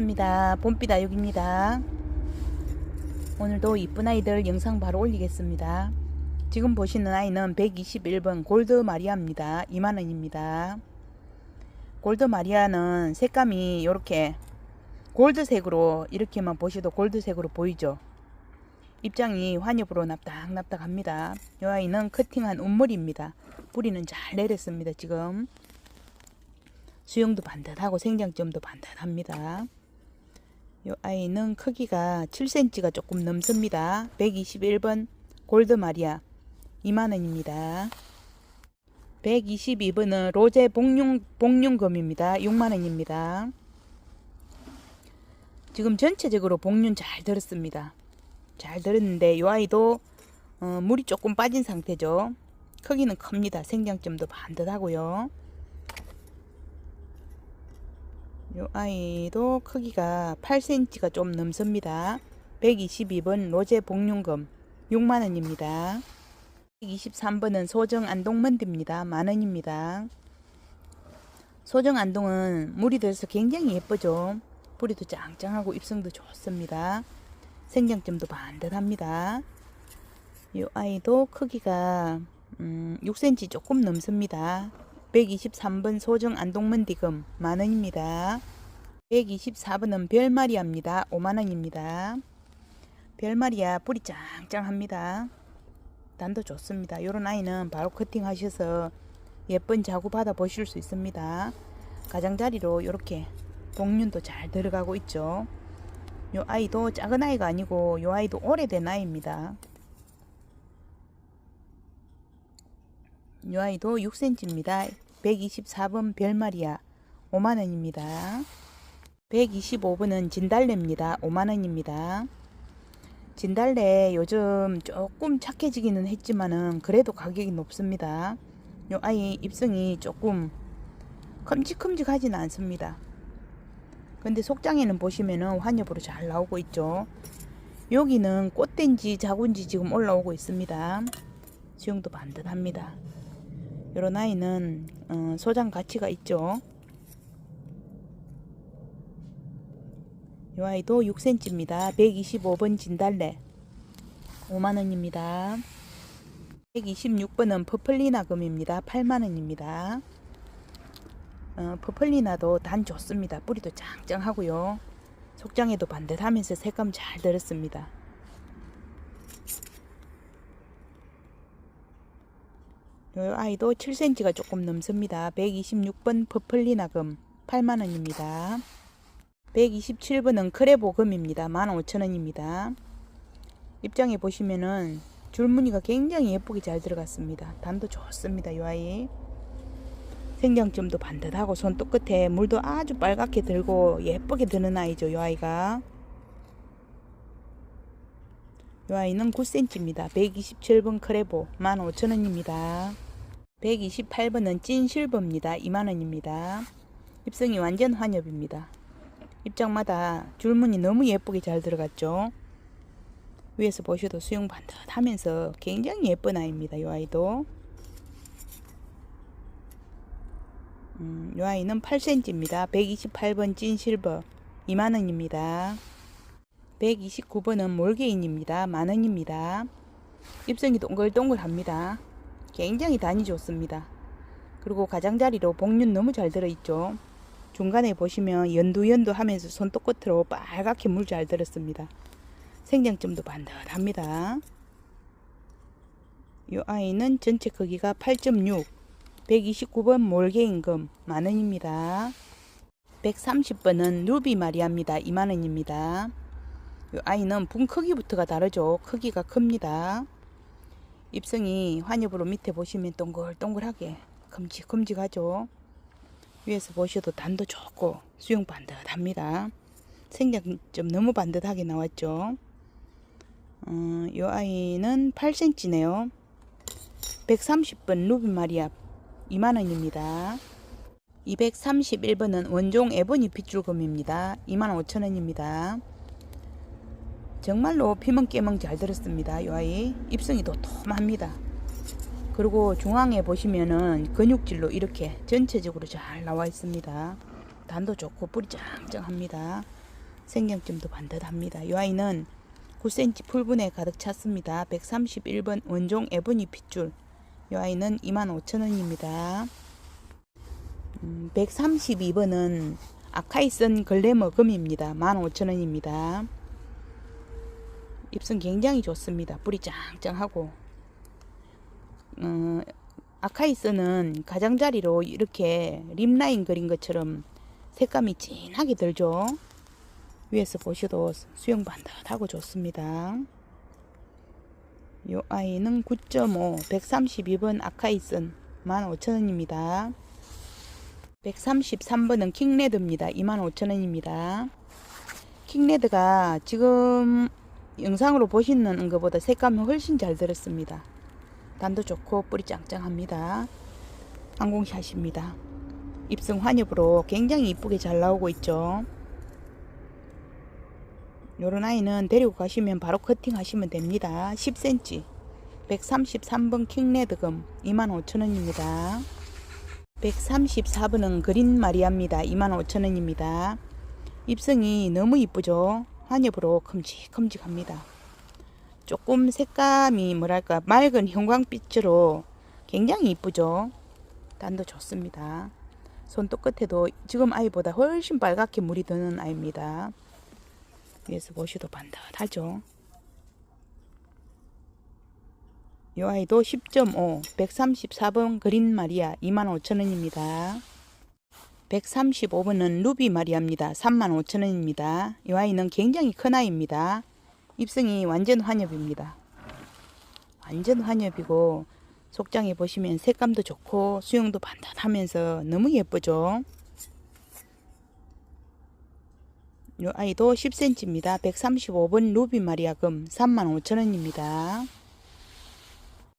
반갑습니다. 봄빛 아육입니다. 오늘도 이쁜 아이들 영상 바로 올리겠습니다. 지금 보시는 아이는 121번 골드 마리아입니다. 2만원입니다. 골드 마리아는 색감이 이렇게 골드색으로 이렇게만 보셔도 골드색으로 보이죠. 입장이 환엽으로 납작납작합니다. 이 아이는 커팅한 운물입니다. 뿌리는 잘 내렸습니다. 지금 수영도 반듯하고 생장점도 반듯합니다. 이 아이는 크기가 7cm가 조금 넘습니다. 121번 골드 마리아 2만원입니다. 122번은 로제 복륜, 복륜금입니다. 6만원입니다. 지금 전체적으로 복륜 잘 들었습니다. 잘 들었는데 이 아이도 어, 물이 조금 빠진 상태죠. 크기는 큽니다. 생장점도 반듯하고요. 이 아이도 크기가 8cm가 좀 넘습니다. 122번 로제 복륜금 6만원입니다. 123번은 소정 안동먼디입니다. 만원입니다. 소정 안동은 물이 들어서 굉장히 예쁘죠. 뿌리도 짱짱하고 입성도 좋습니다. 생장점도 반듯합니다. 이 아이도 크기가 음, 6cm 조금 넘습니다. 123번 소정 안동먼디금 만원입니다. 124번은 별마리아입니다. 5만원입니다. 별마리아 뿌리 짱짱합니다. 단도 좋습니다. 요런 아이는 바로 커팅 하셔서 예쁜 자구 받아 보실 수 있습니다. 가장자리로 이렇게 복륜도 잘 들어가고 있죠. 요 아이도 작은 아이가 아니고 요 아이도 오래된 아이입니다. 이 아이도 6cm입니다. 124번 별마리아 5만원입니다. 125번은 진달래입니다. 5만원입니다. 진달래 요즘 조금 착해지기는 했지만은 그래도 가격이 높습니다. 이 아이 입성이 조금 큼직큼직하지는 않습니다. 근데 속장에는 보시면은 환엽으로 잘 나오고 있죠. 여기는 꽃된지 자군지 지금 올라오고 있습니다. 수영도 반듯합니다. 요런 아이는 어, 소장 가치가 있죠. 이 아이도 6cm입니다. 125번 진달래 5만원입니다. 126번은 퍼플리나금입니다. 8만원입니다. 어, 퍼플리나도 단 좋습니다. 뿌리도 짱짱하고요. 속장에도 반듯하면서 색감 잘 들었습니다. 이 아이도 7cm가 조금 넘습니다. 126번 퍼플리나금 8만원입니다. 127번은 크레보금입니다. 15,000원입니다. 입장에 보시면은 줄무늬가 굉장히 예쁘게 잘 들어갔습니다. 단도 좋습니다. 이 아이. 생장점도 반듯하고 손톱 끝에 물도 아주 빨갛게 들고 예쁘게 드는 아이죠. 이 아이가. 이 아이는 9cm입니다. 127번 크레보 15,000원입니다. 128번은 찐 실버입니다. 2만원입니다. 입성이 완전 환엽입니다. 입장마다 줄무늬 너무 예쁘게 잘 들어갔죠. 위에서 보셔도 수영 반듯하면서 굉장히 예쁜 아이입니다. 이 아이도. 음, 이 아이는 8cm입니다. 128번 찐 실버 2만원입니다. 129번은 몰개인입니다. 만원입니다. 입성이 동글동글합니다. 굉장히 단이 좋습니다. 그리고 가장자리로 복륜 너무 잘 들어있죠. 중간에 보시면 연두연두 하면서 손톱 끝으로 빨갛게 물 잘 들었습니다. 생장점도 반듯합니다. 이 아이는 전체 크기가 8.6 129번 몰개임금 만원입니다. 130번은 누비 마리아입니다. 2만원입니다. 이 아이는 분 크기부터가 다르죠. 크기가 큽니다. 입성이 환엽으로 밑에 보시면 동글동글하게 큼직큼직하죠. 위에서 보셔도 단도 좋고 수영 반듯합니다. 생장점 너무 반듯하게 나왔죠. 어, 이 아이는 8cm네요. 130번 루비 마리아 2만원입니다. 231번은 원종 에보니 빗줄금입니다. 25,000원입니다. 정말로 피멍 깨멍 잘 들었습니다. 이 아이 입성이 도톰합니다. 그리고 중앙에 보시면은 근육질로 이렇게 전체적으로 잘 나와 있습니다. 단도 좋고 뿌리 짱짱합니다. 생경점도 반듯합니다. 이 아이는 9cm 풀분에 가득 찼습니다. 131번 원종 에보니 핏줄. 이 아이는 25,000원입니다. 음, 132번은 아카이슨 글래머 금입니다. 15,000원입니다. 잎은 굉장히 좋습니다. 뿌리 짱짱하고 어, 아카이스는 가장자리로 이렇게 립라인 그린 것처럼 색감이 진하게 들죠. 위에서 보셔도 수영 반듯하고 좋습니다. 요 아이는 9.5 132번 아카이슨 15,000원입니다. 133번은 킹레드입니다. 25,000원입니다. 킹레드가 지금 영상으로 보시는 것보다 색감이 훨씬 잘 들었습니다. 단도 좋고 뿌리 짱짱합니다. 항공샷입니다. 입성 환엽으로 굉장히 이쁘게 잘 나오고 있죠. 요런 아이는 데리고 가시면 바로 커팅 하시면 됩니다. 10cm 133번 킹레드금 25,000원입니다. 134번은 그린 마리아입니다. 25,000원입니다. 입성이 너무 이쁘죠? 환엽으로 큼직큼직합니다. 조금 색감이 뭐랄까 맑은 형광빛으로 굉장히 이쁘죠? 단도 좋습니다. 손톱 끝에도 지금 아이보다 훨씬 빨갛게 물이 드는 아이입니다. 위에서 보셔도 반듯하죠. 이 아이도 10.5 134번 그린 마리아 25,000원입니다. 135번은 루비 마리아입니다. 35,000원입니다. 이 아이는 굉장히 큰 아이입니다. 입성이 완전 환엽입니다. 완전 환엽이고 속장에 보시면 색감도 좋고 수영도 반듯하면서 너무 예쁘죠. 이 아이도 10cm입니다. 135번 루비 마리아금 35,000원입니다.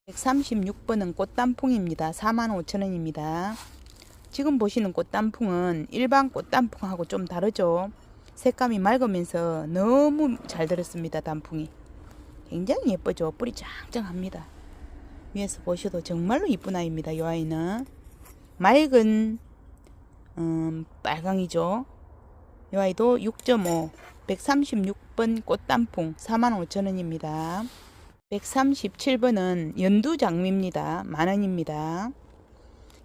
136번은 꽃단풍입니다. 45,000원입니다. 지금 보시는 꽃단풍은 일반 꽃단풍하고 좀 다르죠. 색감이 맑으면서 너무 잘 들었습니다. 단풍이. 굉장히 예쁘죠. 뿌리 짱짱합니다. 위에서 보셔도 정말로 이쁜 아이입니다. 이 아이는 맑은 음, 빨강이죠. 이 아이도 6.5 136번 꽃단풍 45,000원입니다. 137번은 연두장미입니다. 만원입니다.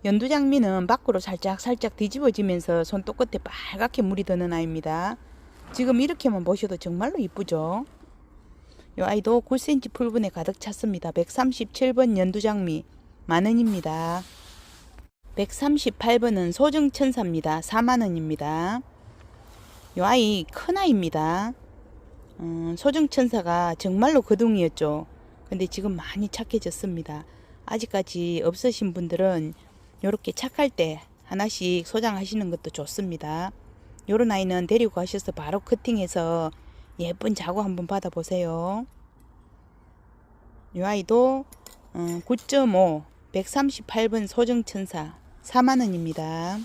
연두장미는 밖으로 살짝 살짝 뒤집어지면서 손톱 끝에 빨갛게 물이 드는 아이입니다. 지금 이렇게만 보셔도 정말로 이쁘죠? 이 아이도 9cm 풀분에 가득 찼습니다. 137번 연두장미 만원입니다. 138번은 소정천사입니다. 4만원입니다. 이 아이 큰 아이입니다. 음, 소정천사가 정말로 거둥이였죠. 근데 지금 많이 착해졌습니다. 아직까지 없으신 분들은 이렇게 착할 때 하나씩 소장하시는 것도 좋습니다. 요런 아이는 데리고 가셔서 바로 커팅해서 예쁜 자구 한번 받아보세요. 이 아이도 9.5 138번 소정천사 4만원입니다.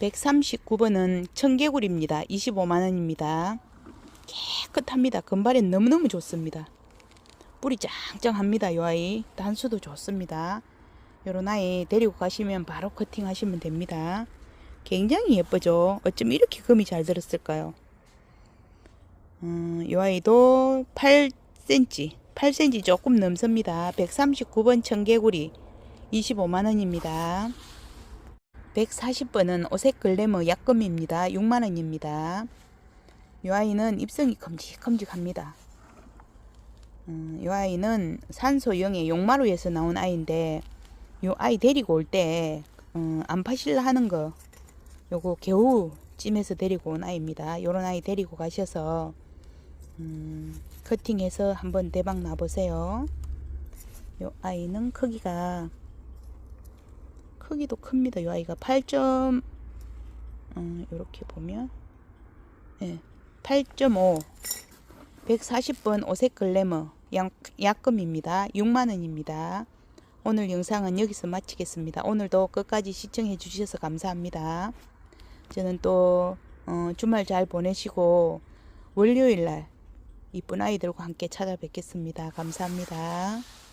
139번은 청개구리입니다. 25만원입니다. 깨끗합니다. 금발엔 너무너무 좋습니다. 뿌리 짱짱합니다. 이 아이 단수도 좋습니다. 요런 아이 데리고 가시면 바로 커팅 하시면 됩니다. 굉장히 예쁘죠? 어쩜 이렇게 금이 잘 들었을까요? 음, 이 아이도 8cm, 8cm 조금 넘습니다. 139번 청개구리 25만원입니다. 140번은 오색 글래머 약금입니다. 6만원입니다. 이 아이는 입성이 큼직큼직합니다. 음, 이 아이는 산소영의 용마루에서 나온 아이인데 요 아이 데리고 올때 음, 안파실라 하는 거 요거 겨우찜에서 데리고 온 아이입니다. 요런 아이 데리고 가셔서 음, 커팅해서 한번 대박 나보세요. 요 아이는 크기가 크기도 큽니다. 요 아이가 8. 음, 요렇게 보면 예, 8.5 140번 오색 글래머 약, 약금입니다. 6만원입니다. 오늘 영상은 여기서 마치겠습니다. 오늘도 끝까지 시청해 주셔서 감사합니다. 저는 또 어, 주말 잘 보내시고 월요일날 이쁜 아이들과 함께 찾아뵙겠습니다. 감사합니다.